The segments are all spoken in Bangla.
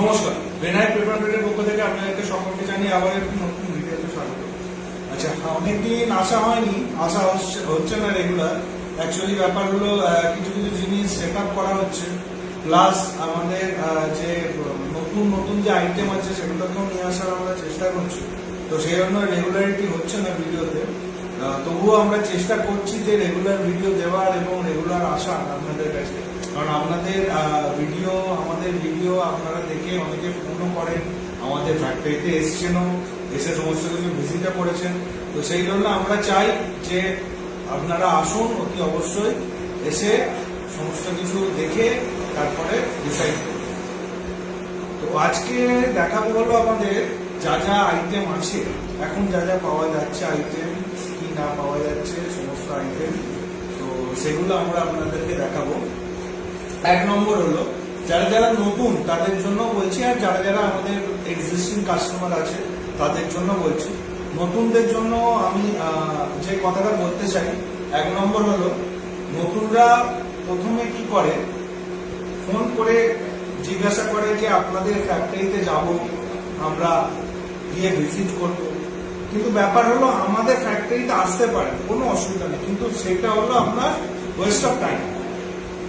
নমস্কার। বেনায় পেপার প্লেটের পক্ষ থেকে আপনাদেরকে সকলকে জানিয়ে আবার একটি নতুন ভিডিওতে স্বাগত। আচ্ছা অনেকদিন আসা হয়নি, আসা হচ্ছে না রেগুলার অ্যাকচুয়ালি ব্যাপার হলো কিছু কিছু জিনিস সেট আপ করা হচ্ছে। প্লাস আমাদের যে, নতুন নতুন যে আইটেম আছে, সেগুলোকেও নিয়ে আসার আমরা চেষ্টা করছি। তো সেই জন্য রেগুলারিটি হচ্ছে না ভিডিওতে। তবুও আমরা চেষ্টা করছি যে রেগুলার ভিডিও দেওয়ার এবং রেগুলার আসা আপনাদের কাছে। কারণ আপনাদের ভিডিও আমাদের ভিডিও আপনারা দেখে অনেকে ফোনও করেন। আমাদের ফ্যাক্টরিতে এসছেনও, এসে সমস্ত কিছু ভিজিটও করেছেন। তো সেই জন্য আমরা চাই যে আপনারা আসুন, অতি অবশ্যই এসে সমস্ত কিছু দেখে তারপরে ডিসাইড করুন। তো আজকে দেখাবো হলো আমাদের যা যা আইটেম আছে। এখন যা যা পাওয়া যাচ্ছে আইটেম কি না পাওয়া যাচ্ছে, সমস্ত আইটেম তো সেগুলো আমরা আপনাদেরকে দেখাবো। এক নম্বর হলো, যারা যারা নতুন, তাদের জন্য বলছি, আর যারা যারা আমাদের এক্সিস্টিং কাস্টমার আছে, তাদের জন্য বলছি। নতুনদের জন্য আমি যে কথাটা বলতে চাই, এক নম্বর হলো, নতুনরা প্রথমে কি করে? ফোন করে জিজ্ঞাসা করে যে, আপনাদের ফ্যাক্টরিতে যাব, আমরা গিয়ে ভিজিট করব। কিন্তু ব্যাপার হলো, আমাদের ফ্যাক্টরিতে আসতে পারে, কোনো অসুবিধা নেই। কিন্তু সেটা হলো আপনার ওয়েস্ট অফ টাইম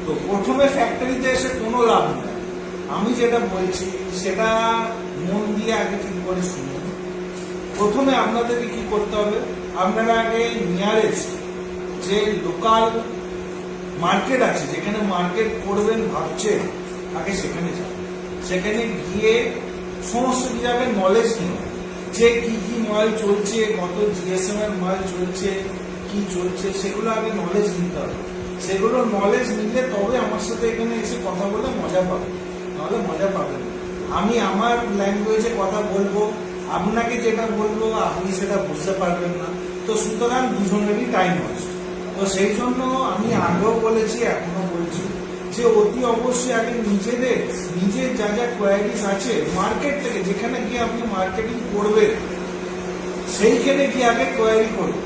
তো প্রথমে ফ্যাক্টরিতে এসে কোনো লাভ নেই। আমি যেটা বলছি, সেটা মন দিয়ে আগে ঠিক করে শুনুন। প্রথমে আপনাদেরকে কি করতে হবে, আপনারা আগে নিয়ারেস্ট যে লোকাল মার্কেট আছে, যেখানে মার্কেট করবেন, ভাবছেন, আগে সেখানে যান। সেখানে গিয়ে সমস্ত কিছু আগে নলেজ নিন। যে কি কি মাল চলছে, কত জিএসএম এর মাল চলছে, কি চলছে, সেগুলো আগে নলেজ নিতে হবে। সেগুলো নলেজ নিলে তবে আমার সাথে এখানে এসে কথা বলে মজা পাবে। নাহলে মজা পাবেন আমি আমার ল্যাঙ্গুয়েজে কথা বলব, আপনাকে যেটা বলব, আপনি সেটা বুঝতে পারবেন না। তো সুতরাং দুজনেরই টাইম আছে তো সেই জন্য আমি আগেও বলেছি, এখনও বলছি যে অতি অবশ্যই আগে নিজেদের, নিজের যা যা কোয়ারিজ আছে মার্কেট থেকে যেখানে গিয়ে আপনি মার্কেটিং করবেন, সেইখানে গিয়ে আগে কোয়ারি করুন।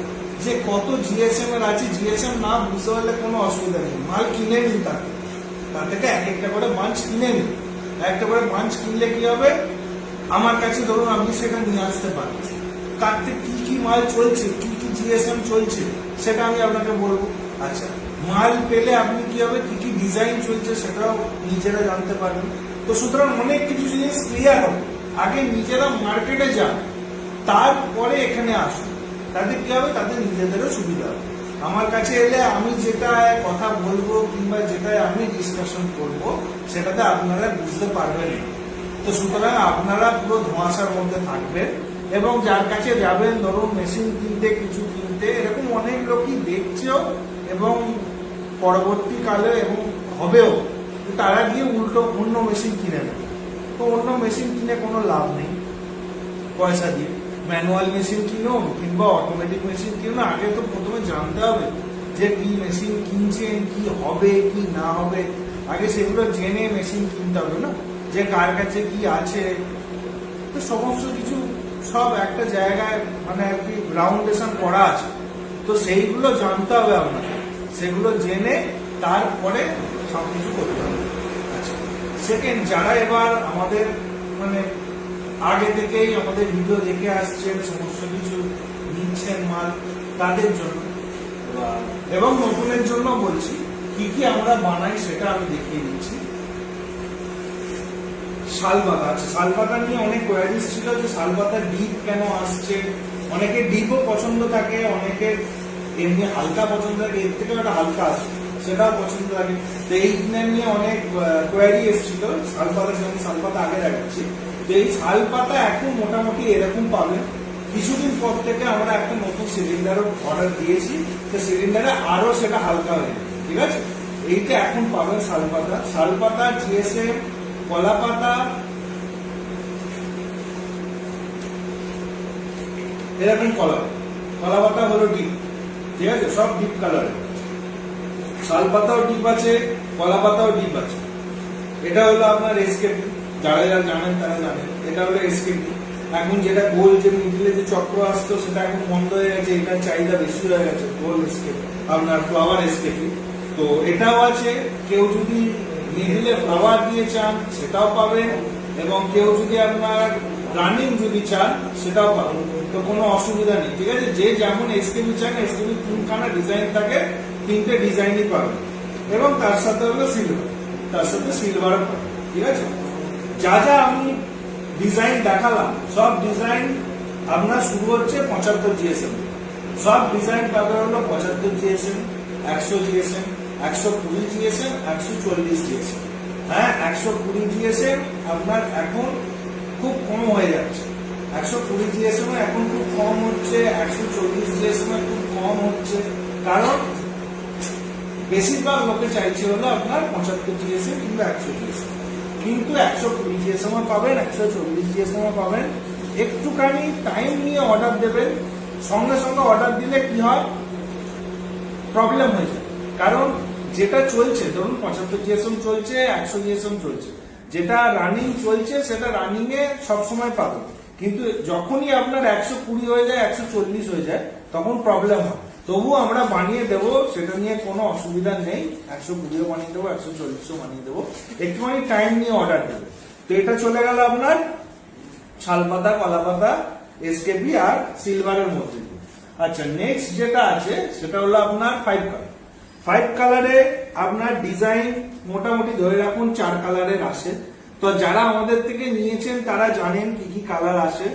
যে কত জিএসএম এর আছে জিএসএম না বুঝতে পারলে কোনো অসুবিধা নেই। মাল কিনে নিন তাকে। তার থেকে এক একটা করে মাঞ্চ কিনে নিন। একটা করে মাঞ্চ কিনলে কি হবে? আমার কাছে ধরুন আপনি সেটা নিয়ে আসতে পারেন থেকে কি কি মাল চলছে, কি কি জিএসএম চলছে, সেটা আমি আপনাকে বলব। আচ্ছা মাল পেলে আপনি কি হবে? কি কি ডিজাইন চলছে সেটাও নিজেরা জানতে পারবেন। তো সুতরাং অনেক কিছু জিনিস ক্লিয়ার হবে। আগে নিজেরা মার্কেটে যান। তারপরে এখানে আসুন। তাদের কি হবে? তাদের নিজেদেরও সুবিধা হবে। আমার কাছে এলে আমি যেটা কথা বলব কিংবা যেটা আমি ডিসকাশন করব, সেটাতে আপনারা বুঝতে পারবেন। তো সুতরাং আপনারা পুরো ধোঁয়াশার মধ্যে থাকবেন এবং যার কাছে যাবেন, ধরুন মেশিন কিনতে, কিছু কিনতে, এরকম অনেক লোকই দেখছেও এবং পরবর্তীকালে এবং হবেও তারা গিয়ে উল্টো অন্য মেশিন কিনে নেবে। তো অন্য মেশিন কিনে কোনো লাভ নেই। পয়সা দিয়ে। ম্যানুয়াল মেশিন কিনো, কিংবা অটোমেটিক মেশিন কিনো, আগে তো প্রথমে জানতে হবে যে কি মেশিন কিনছেন কি হবে, কি না হবে। আগে সেগুলো জেনে মেশিন কিনতে হবে না, যে কার কাছে কি আছে। তো সমস্ত কিছু সব একটা জায়গায় মানে আর কি গ্রাউন্ডেশন করা আছে। তো সেইগুলো জানতে হবে আপনাকে সেগুলো জেনে তারপরে সব কিছু করতে হবে। আচ্ছা। সেকেন্ড যারা এবার আমাদের মানে আগে থেকেই আমাদের ভিডিও দেখে আসছেন, সমস্ত কিছু নিচ্ছেন মাল তাদের জন্য। এবং নতুনের জন্য বলছি, কি কি আমরা বানাই সেটা আমি দেখিয়ে দিচ্ছি। শালপাতা আছে। শালপাতা নিয়ে অনেক কোয়ারিজ ছিল যে শালপাতা ডিপ কেন আসছে। অনেকে ডিপও পছন্দ থাকে অনেকের এমনি হালকা পছন্দ থাকে, এর থেকে একটা হালকা আছে সেটাও পছন্দ থাকে তো এই নিয়ে অনেক কোয়ারি এসেছিল, শালপাতা যেমন শালপাতা আগে দেখাচ্ছি। তো এই শালপাতা এখন মোটামুটি এরকম পাবেন। কিছুদিন পর থেকে আমরা একটা নতুন সিলিন্ডারও অর্ডার দিয়েছি। তো সিলিন্ডারে আরও সেটা হালকা হয়ে ঠিক আছে? এইটা এখন পাবেন শালপাতা শালপাতা জিএসএম কলা পাতা এরকম কলা। কলা পাতা হলো ডিপ, ঠিক আছে? সব ডিপ কালারের শাল পাতাও ডিপ আছে কলা পাতাও ডিপ আছে। এটা হলো আপনার এসকেপি যারা যারা জানেন, তারা জানেন। এটা হলো এসকেপি এখন যেটা গোল, যে মিডিলে যে চক্র আসতো, সেটা এখন বন্ধ হয়ে গেছে, এটার চাহিদা বেশি হয়ে গেছে, গোল এসকেপ আপনার ফ্লাওয়ার এসকেপি তো এটাও আছে, কেউ যদি মিডিলে ফ্লাওয়ার দিয়ে চান, সেটাও পাবেন, এবং কেউ যদি আপনার রানিং যদি চান, সেটাও পাবেন। তো কোনো অসুবিধা নেই, ঠিক আছে? যে যেমন এসকেবি চান এসকেবি তিনখানা ডিজাইন থাকে, তিনটে ডিজাইনই পাবেন। এবং তার সাথে হলো সিলভার তার সাথে সিলভার ঠিক আছে? যা যা আমি ডিজাইন দেখালাম সব ডিজাইন আপনার শুরু হচ্ছে পঁচাত্তর জিএসএম সব ডিজাইন পাবে হলো পঁচাত্তর জিএসএম একশো জিএসএম একশো কুড়ি জিএসএম একশো চল্লিশ জিএসএম হ্যাঁ একশো কুড়ি জিএসএম আপনার এখন খুব কম হয়ে যাচ্ছে একশো কুড়ি জিএসএম এখন খুব কম হচ্ছে একশো চল্লিশ জিএসএম খুব কম হচ্ছে কারণ বেশিরভাগ লোকে চাইছে হলো আপনার পঁচাত্তর জিএসএম কিংবা একশো জিএসএম কিন্তু একশো কুড়ি জিএসএম পাবেন, একশো চল্লিশ জিএসএম পাবেন। একটুখানি টাইম নিয়ে অর্ডার দেবেন। সঙ্গে সঙ্গে অর্ডার দিলে কি হয়? প্রবলেম হয়ে যায়। কারণ যেটা চলছে, ধরুন পঁচাত্তর জিএসএম চলছে, একশো জিএসএম চলছে। যেটা রানিং চলছে, সেটা রানিং এ সবসময় পাবেন। কিন্তু যখনই আপনার একশো কুড়ি হয়ে যায়, একশো চল্লিশ হয়ে যায়, তখন প্রবলেম হয়। তবু আমরা বানিয়ে দেবো, সেটা নিয়ে কোনো অসুবিধা নেই। একশো কুড়িও বানিয়ে দেবো, একশো চল্লিশও বানিয়ে দেবো। একটুখানি টাইম নিয়ে অর্ডার দেবে। তো এটা চলে গেল আপনার শালপাতা কলাপাতা এসকেপি আর সিলভারের মধ্যে। আচ্ছা নেক্সট যেটা আছে, সেটা হলো আপনার ফাইভ কালার ফাইভ কালারে আপনার ডিজাইন মোটামুটি ধরে রাখুন চার কালারের আসে। তো যারা আমাদের থেকে নিয়েছেন, তারা জানেন কি কি কালার আসে।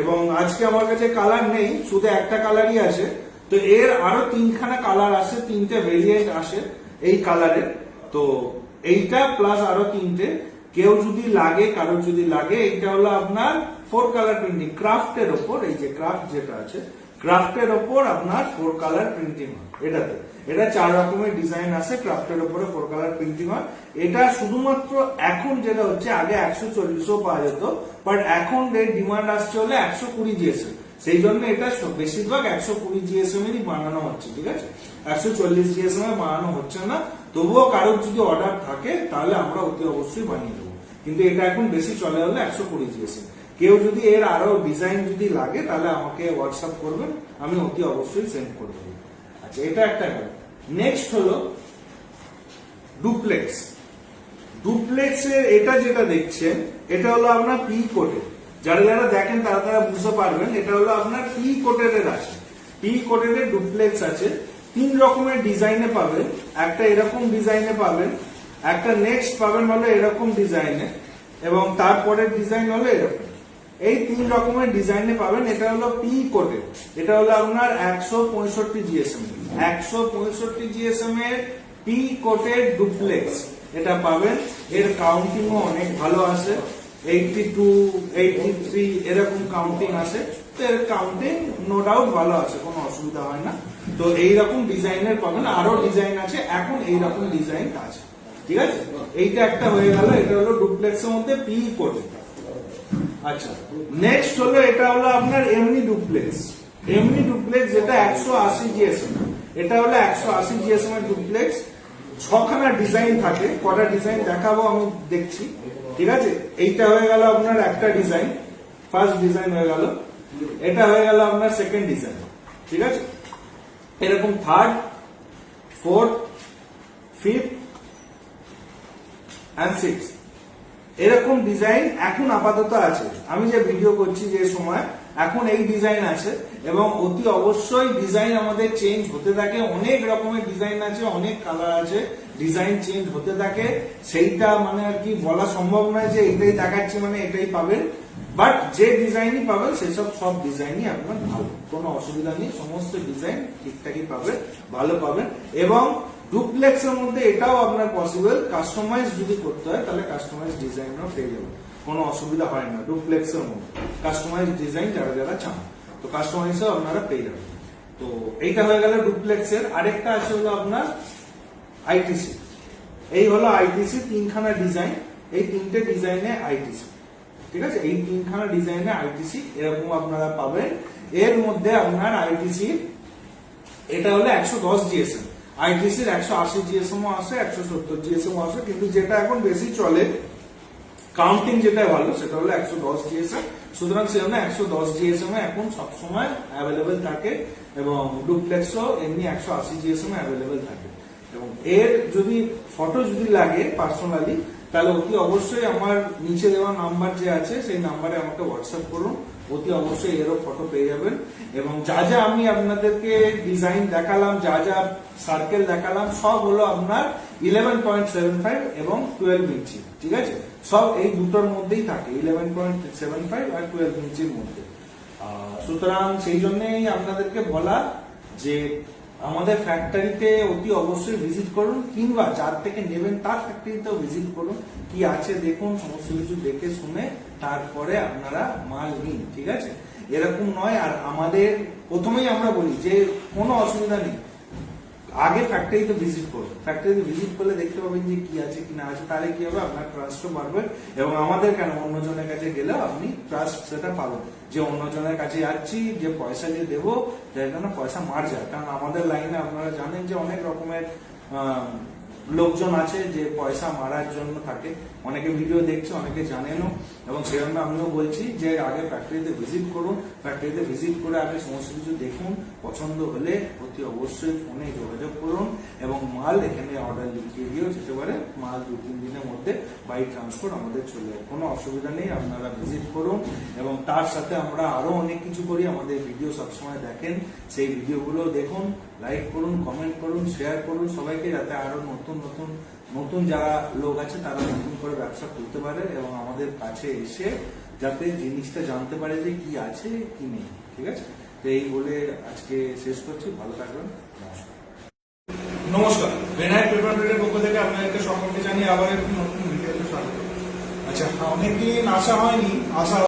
এবং আজকে আমার কাছে কালার নেই, শুধু একটা কালারই আছে তো এর আরও তিনখানা কালার আসে, তিনটে ভেরিয়েন্ট আসে এই কালারের তো এইটা প্লাস আরও তিনটে। কেউ যদি লাগে, কারোর যদি লাগে, এইটা হলো আপনার ফোর কালার প্রিন্টিং ক্রাফটের ওপর, এই যে ক্রাফট যেটা আছে ক্রাফটের ওপর আপনার ফোর কালার প্রিন্টিং হয় এটাতে। এটা চার রকমের ডিজাইন আছে ক্রাফটের ওপরে ফোর কালার প্রিন্টিং হয়। এটা শুধুমাত্র এখন যেটা হচ্ছে, আগে একশো চল্লিশও পাওয়া যেত বাট এখন ডিমান্ড আসছে হলে একশো কুড়ি জিএসএম সেই জন্য এটা বেশিরভাগ একশো কুড়ি জিএসএম এরই বানানো হচ্ছে, ঠিক আছে? একশো চল্লিশ জিএসএম এ বানানো হচ্ছে না। তবুও কারোর যদি অর্ডার থাকে, তাহলে আমরা অতি অবশ্যই বানিয়ে দেবো। কিন্তু এটা এখন বেশি চলে হলে একশো কুড়ি জিএসএম কেউ যদি এর আরও ডিজাইন যদি লাগে, তাহলে আমাকে হোয়াটসঅ্যাপ করবেন, আমি অতি অবশ্যই সেন্ড করে দেবো। আচ্ছা এটা একটা গেল নেক্সট হলো ডুপ্লেক্স ডুপ্লেক্সের এটা যেটা দেখছেন, এটা হলো আপনার পি কোটের যারা যারা দেখেন তারা তারা বুঝতে পারবেন এটা হলো আপনার পি কোটের আছে। পি কোটের ডুপ্লেক্স আছে। তিন রকমের ডিজাইনে পাবেন। একটা এরকম ডিজাইনে পাবেন। একটা নেক্সট পাবেন হলো এরকম ডিজাইনে এবং তারপরের ডিজাইন হলো এরকম। এই তিন রকমের ডিজাইনে পাবেন। এটা হলো পি কোটের এটা হলো আপনার একশো পঁয়ষট্টি জিএসএম একশো পঁয়ষট্টি জিএসএম এর পি কোটের ডুপ্লেক্স এটা পাবেন। এর কাউন্টিংও অনেক ভালো আছে। এইটি টু এইটি থ্রি এরকম কাউন্টিং আছে। তো এর কাউন্টিং নো ডাউট ভালো আছে, কোনো অসুবিধা হয় না। তো এইরকম ডিজাইনের পাবেন। আরও ডিজাইন আছে, এখন এইরকম ডিজাইন আছে। ঠিক আছে? এইটা একটা হয়ে এটা হলো ডুপ্লেক্সের মধ্যে পি আচ্ছা নেক্সট এটা হলো আপনার এমনি এমনি ডুপ্লেক্স যেটা একশো আশি এটা হলো একশো আশি ছখানা ডিজাইন থাকে, কটা ডিজাইন দেখাবো, আমি দেখছি। ঠিক আছে? এইটা হয়ে গেল আপনার একটা ডিজাইন ফার্স্ট ডিজাইন হয়ে গেল। এটা হয়ে গেল আপনার সেকেন্ড ডিজাইন ঠিক আছে? এরকম third fourth fifth and six এরকম ডিজাইন এখন আপাতত আছে। আমি যে ভিডিও করছি যে সময় এখন এই ডিজাইন আছে এবং অতি অবশ্যই ডিজাইন আমাদের চেঞ্জ হতে থাকে। অনেক রকমের ডিজাইন আছে, অনেক কালার আছে। ডিজাইন চেঞ্জ হতে থাকে। সেইটা মানে আর কি বলা সম্ভব নয় যে এটাই দেখাচ্ছি মানে এটাই পাবেন বাট যে ডিজাইনই পাবেন সেসব সব ডিজাইনই আপনার ভালো। কোনো অসুবিধা নেই। সমস্ত ডিজাইন ঠিকঠাকই পাবেন ভালো পাবেন এবং ডুপ্লেক্সের মধ্যে এটাও আপনার পসিবল কাস্টমাইজ যদি করতে হয়, তাহলে কাস্টমাইজ ডিজাইনও পেয়ে যাবেন। কোনো অসুবিধা হয় না, ডুপ্লেক্সের মধ্যে। কাস্টমাইজ ডিজাইন যারা যারা চান, তো কাস্টমাইজও আপনারা পেয়ে যাবেন। তো এইটা হয়ে গেল ডুপ্লেক্সের। আরেকটা আছে হলো আপনার আইটিসি এই হলো আইটিসি তিনখানা ডিজাইন এই তিনটে ডিজাইনে আইটিসি ঠিক আছে? এই তিনখানা ডিজাইনে আইটিসি এরকম আপনারা পাবেন। এর মধ্যে আপনার আইটিসি এটা হলো একশো দশ জিএসএম আইটিসির একশো আশি জিএসএম আসে, একশো সত্তর জিএসএম আসে, কিন্তু যেটা এখন বেশি চলে কাউন্টিং যেটা ভালো সেটা হলো একশো দশ জিএসএম সুতরাং সেজন্য একশো দশ জিএসএম এখন সবসময় অ্যাভেলেবেল থাকে এবং ডুপ্লেক্সও এমনি একশো আশি জিএসএম অ্যাভেলেবেল থাকে। এবং এর যদি ফটো যদি লাগে পার্সোনালি তাহলে অতি অবশ্যই আমার নিচে দেওয়া নাম্বার যে আছে, সেই নাম্বারে আমাকে হোয়াটসঅ্যাপ করুন। অতি অবশ্যই এরও ফটো পেয়ে যাবেন। এবং যা যা আমি আপনাদেরকে ডিজাইন দেখালাম, যা যা সার্কেল দেখালাম, সব হলো আপনার ইলেভেন পয়েন্ট সেভেন ফাইভ এবং টুয়েলভ ইঞ্চি, ঠিক আছে? সব এই দুটোর মধ্যেই থাকে ইলেভেন পয়েন্ট সেভেন ফাইভ আর টুয়েলভ ইঞ্চির মধ্যে। সুতরাং সেই জন্যই আপনাদেরকে বলা যে আমাদের ফ্যাক্টরিতে অতি অবশ্যই ভিজিট করুন, কিংবা যার থেকে নেবেন তার ফ্যাক্টরিতেও ভিজিট করুন, কি আছে দেখুন, সমস্ত কিছু দেখে শুনে তারপরে আপনারা মাল নিন, ঠিক আছে? এরকম নয়, আর আমাদের, প্রথমেই আমরা বলি যে কোনো অসুবিধা নেই। আগে ফ্যাক্টরিতে ভিজিট করুন। ফ্যাক্টরিতে ভিজিট করলে দেখতে পাবেন যে কি আছে, কি না আছে, তাহলে কি হবে? আপনার ট্রাস্টও বাড়বে এবং আমাদের কেন? অন্যজনের কাছে গেলে আপনি ট্রাস্ট সেটা পাবেন। যে অন্যজনের কাছে যাচ্ছি, যে পয়সা দিয়ে দেবো, যার জন্য পয়সা মার যায়। কারণ আমাদের লাইনে আপনারা জানেন যে অনেক রকমের লোকজন আছে যে পয়সা মারার জন্য থাকে। অনেকে ভিডিও দেখছে, অনেকে জানেনও, এবং সেই জন্য আমিও বলছি যে আগে ফ্যাক্টরিতে ভিজিট করুন ফ্যাক্টরিতে ভিজিট করে আগে সমস্ত কিছু দেখুন, পছন্দ হলে অতি অবশ্যই ফোনে যোগাযোগ করুন, এবং মাল এখানে অর্ডার লিখিয়ে দিয়েও যেতে পারে, মাল দু, তিন দিনের মধ্যে বাই ট্রান্সপোর্ট আমাদের চলে যাবে। কোনো অসুবিধা নেই, আপনারা ভিজিট করুন, এবং তার সাথে আমরা আরও অনেক কিছু করি, আমাদের ভিডিও সবসময় দেখেন, সেই ভিডিওগুলো দেখুন লাইক করুন কমেন্ট করুন শেয়ার করুন সবাইকে, যাতে আরও নতুন নতুন নতুন যারা লোক আছে তারা নতুন করে ব্যবসা করতে পারে এবং আমাদের কাছে এসে যাতে জিনিসটা জানতে পারে যে কি আছে, কি নেই, ঠিক আছে? তো এই বলে আজকে শেষ করছি। ভালো থাকবেন। নমস্কার। বেনায় পেপার পক্ষ থেকে আপনাদেরকে সকলকে জানিয়ে আবার একটি নতুন ভিডিওতে স্বাগত। আচ্ছা অনেকদিন আসা হয়নি, আসা